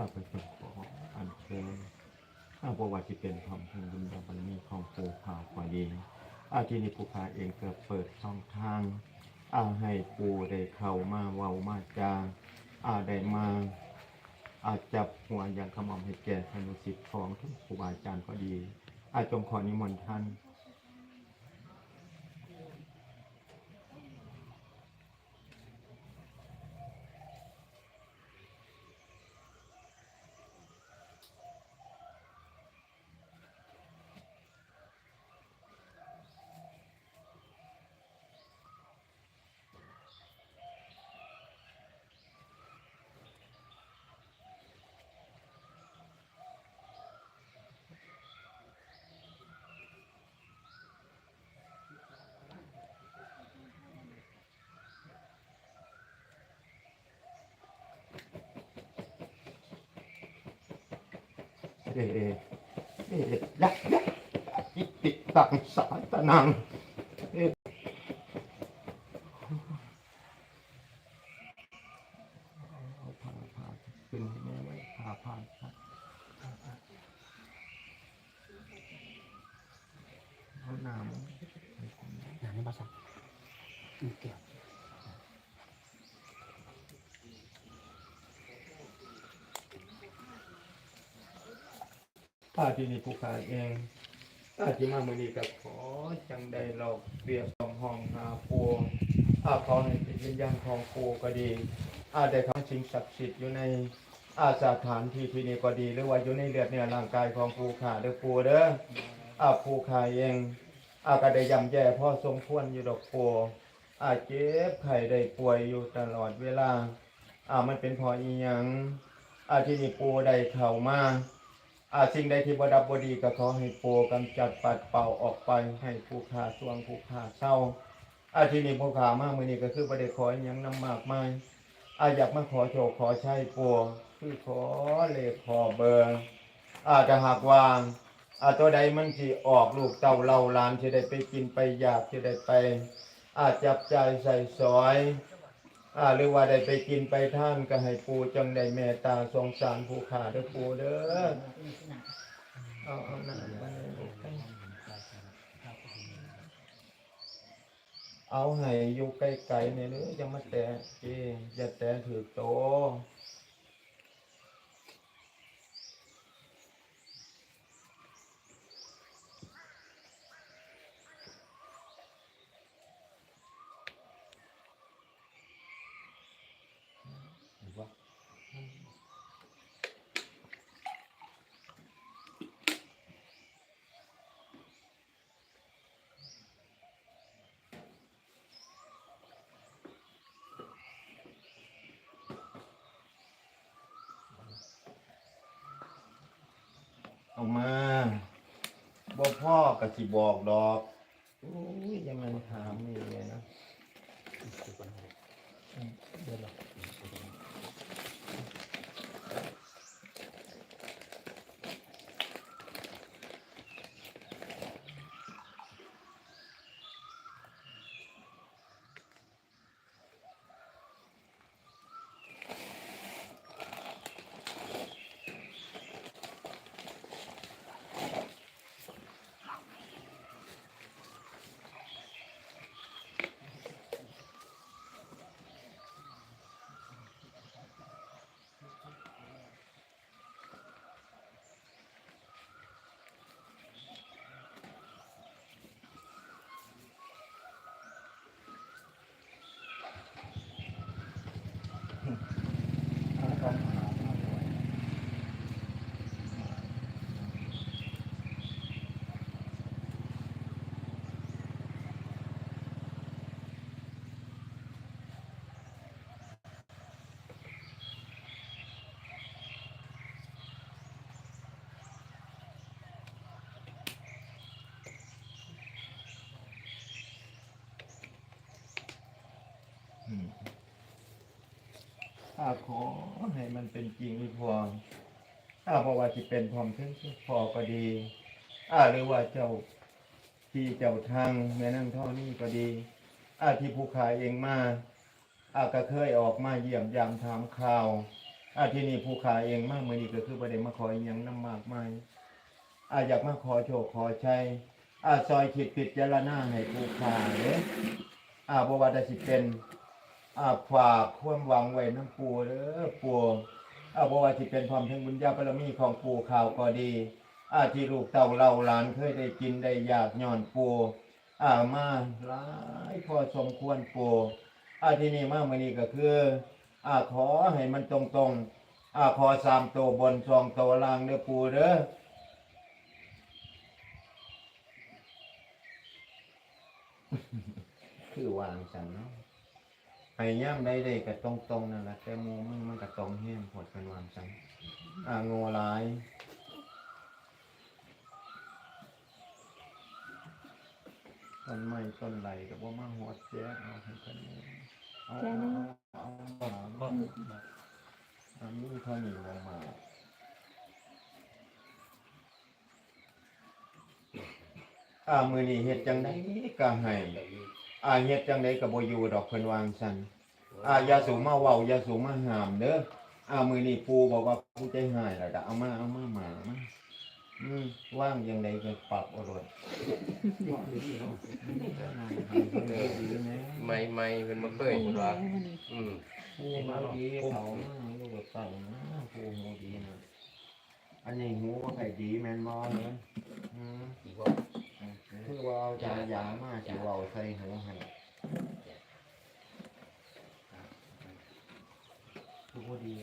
ข้าพเจ้าขออัญเชิญข้าประวัติเป็นธรรมแห่งบุญบารมีของปู่ข่าวพอดีอาทีนี้ปู่ข่าเองก็เปิดช่องทางอาให้ปู่ได้เข้ามาเว้ามาจาอาได้มาอาจับหัวอย่างขมอมให้แก่ธนุสิทธิ์ของท่านครูบาอาจารย์ก็ดี อาจงขอนิมนต์ท่าน เอเอเอยักยักอิติตังสาตนังเอเอาผ้าผ้าขึ้นให้แม่ไว้ผ้าผ้าผ้าเอาน้ำหนังภาษาอืมเกี่ยว ถ้าที่นี่ผู้ขายเองถ้าที่มาเมื่อนี้ก็ขอจังได้เราเปรียบสองห้องหาปูอาขอให้เป็นวิญญาณของปูก็ดี อาได้ของสิ่งศักดิ์สิทธิ์อยู่ในอาสถานที่ที่นี่ก็ดี หรือว่าอยู่ในเลือดเนื้อร่างกายของปูขาเด้อปูเด้ออาปูขาเองอาก็ได้ย่ำแย่พ่อสมควรอยู่ดอกปูอาเจ็บไข้ได้ป่วยอยู่ตลอดเวลาอามันเป็นพออีหยังอาที่นี่ปูได้เข้ามา อาสิ่งใดที่บดับบดีก็ขอให้ปูกำจัดปัดเป่าออกไปให้ผู้ขาสวงผู้ขาเศร้าอาทีนี้ผู้ขามากมือนี้ก็คือประเดขออหยังนำมากมายอาอยากมาขอโชคขอใช้ปูคือขอเลขขอเบอร์อาจะหากว่าอาตัวใดมันสิออกลูกเต่าเล่าลานจะได้ไปกินไปอยากจะได้ไป อาจับใจใส่สอย หรือว่าได้ไปกินไปท่านก็ให้ปูจังได้เมตตาสงสารผู้ขาเด้อปูเด้อเอาเอาหน้ามาเลยลูกเอาให้อยู่ไกลๆเนี่ยหรือยังมาแตะเจอย่าแตะถือโต เอามาบ่พ่อก็สิบอกดอกอุ้ยอยังมันถามนี่เลยนะ เดือนหรอ อืม ถ้าขอให้มันเป็นจริงอีพอถ้าพราะว่าที่เป็นพร้อมถึงพอก็ดีอาหรือว่าเจ้าที่เจ้าทางแม่นั่งเท่านี้ก็ดีอาที่ผู้ขายเองมาอาก็เคยออกมาเยี่ยมยามถามข่าวอาที่นี้ผู้ขาเองมากเมื่อนี้ก็คือประเด็นมาขออหยังน้ำมากมายอาอยากมาขอโชคขอชัยอาซอยคิดผิดจารณาให้ผู้ขาเด้อาบว่าได้สิเป็น อาฝากความหวังไว้น้ำปูเด้อปูอาบว่าสิเป็นความถึงบุญญาบารมีของปูข่าวก็ดี อาที่ลูกเต่าเราหลานเคยได้กินได้อยากย่อนปูอามาหลายพอสมควรปูอาที่นี่มากมือนี้ก็คืออาขอให้มันตรงตรงอาขอสามตัวบนสองตัวล่างเด้อปูเด้อคือวางสันเนาะ ให้ย่ำได้ได้ก็ตรงตรงๆนั่นแหละแต่หมูมันมันก็ตรงแห้งผดเป็นวางสันอ่าโง่หลายต้นไม้ต้นไหลก็บ่ามาหัวแจ้เอาให้กันนี่ยเอาเอาเอาเอาก็อันนี้เขานีลงมาอ่ามือนี้เฮ็ดจังได้ก็ให้ อ่าเฮ็ดจังไดก็บ่อยู่ดอกเพิ่นวางซั่นอ่าอย่าสูงมาเว้าอย่าสูงมาห้ามเด้ออ่ามือนี้ปู่บอกว่าปู่ใจหายแล้วก็เอามาเอามาหมามาอืมว่างจังไดก็ปรับเอาโลดดีนะไม่ไม่เป็นมาเคยคุณว่าอืมปู่มาดีเขามาลูกเต่านะปู่หูดีนะอันนี้หูบ่ค่อยดีแม่นบ่เด้ออืมอีกว่า คือว่าเอาจายามาสิเว้าใส่หูให้ดูพอดี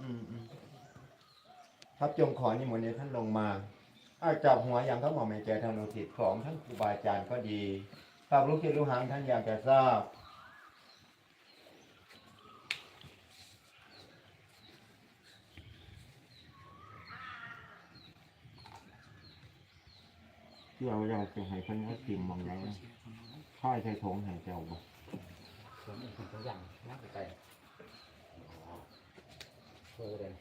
อืมอืมครับจงขอนิมนต์ในท่านลงมาอาจับหัวอย่างเขาหมอไม่แก่ทางโนทิศของท่านครูบาอาจารย์ก็ดีฝากลูกศิษย์ลูกหางท่านอยากจะทราบ ที่เราอยาจะให้เพิ่นว่าติมมองแล้วค่อยใช้ถงให้เจ้าบ่ส่วนอีกตัวอย่างน่าสนใจเออเลย